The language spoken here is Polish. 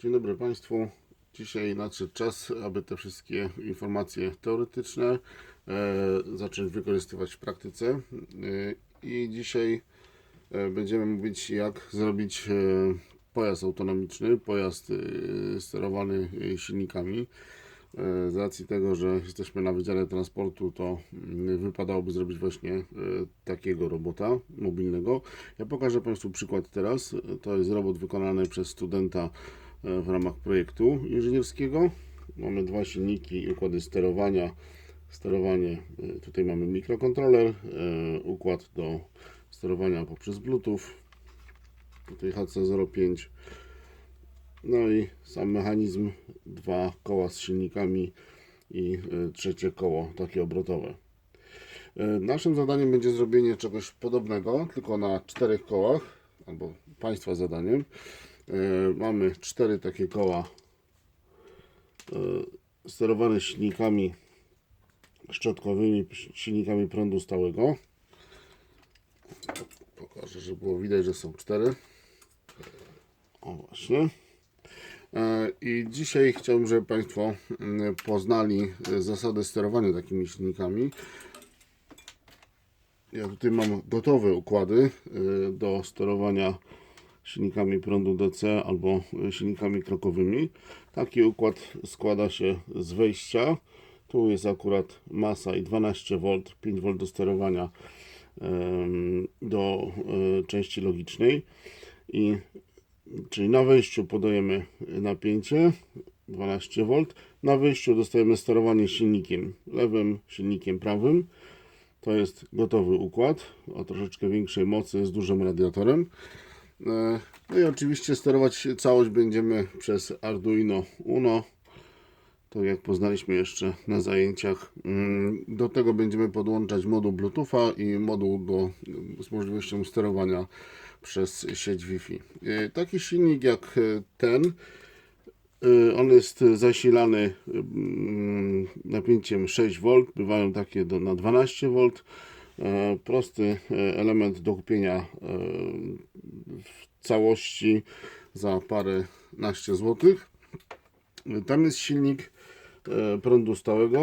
Dzień dobry Państwu. Dzisiaj nadszedł czas, aby te wszystkie informacje teoretyczne e, zacząć wykorzystywać w praktyce. E, I dzisiaj e, będziemy mówić, jak zrobić e, pojazd autonomiczny, pojazd e, sterowany e, silnikami. E, Z racji tego, że jesteśmy na Wydziale Transportu, to mm, wypadałoby zrobić właśnie e, takiego robota mobilnego. Ja pokażę Państwu przykład teraz. To jest robot wykonany przez studenta e, w ramach projektu inżynierskiego. Mamy dwa silniki i układy sterowania. Sterowanie, e, tutaj mamy mikrokontroler, e, układ do sterowania poprzez Bluetooth. Tutaj HC05. No i sam mechanizm, dwa koła z silnikami i trzecie koło, takie obrotowe. Naszym zadaniem będzie zrobienie czegoś podobnego, tylko na czterech kołach, albo Państwa zadaniem. Y, Mamy cztery takie koła y, sterowane silnikami szczotkowymi, silnikami prądu stałego. Pokażę, żeby było widać, że są cztery. O właśnie. E, I dzisiaj chciałbym, żeby Państwo mm, poznali e, zasady sterowania takimi silnikami. Ja tutaj mam gotowe układy e, do sterowania silnikami prądu DC albo e, silnikami krokowymi. Taki układ składa się z wejścia. Tu jest akurat masa i 12V, 5V do sterowania do e, części logicznej. I Czyli na wejściu podajemy napięcie 12V, na wyjściu dostajemy sterowanie silnikiem lewym, silnikiem prawym. To jest gotowy układ o troszeczkę większej mocy z dużym radiatorem. E, No i oczywiście sterować całość będziemy przez Arduino Uno, tak jak poznaliśmy jeszcze na zajęciach. Mm, Do tego będziemy podłączać moduł Bluetootha i moduł do, z możliwością sterowania przez sieć Wi-Fi. E, Taki silnik jak ten, e, on jest zasilany mm, napięciem 6V, bywają takie do, na 12V. E, Prosty element do kupienia całości za parę naście złotych. Tam jest silnik e, prądu stałego.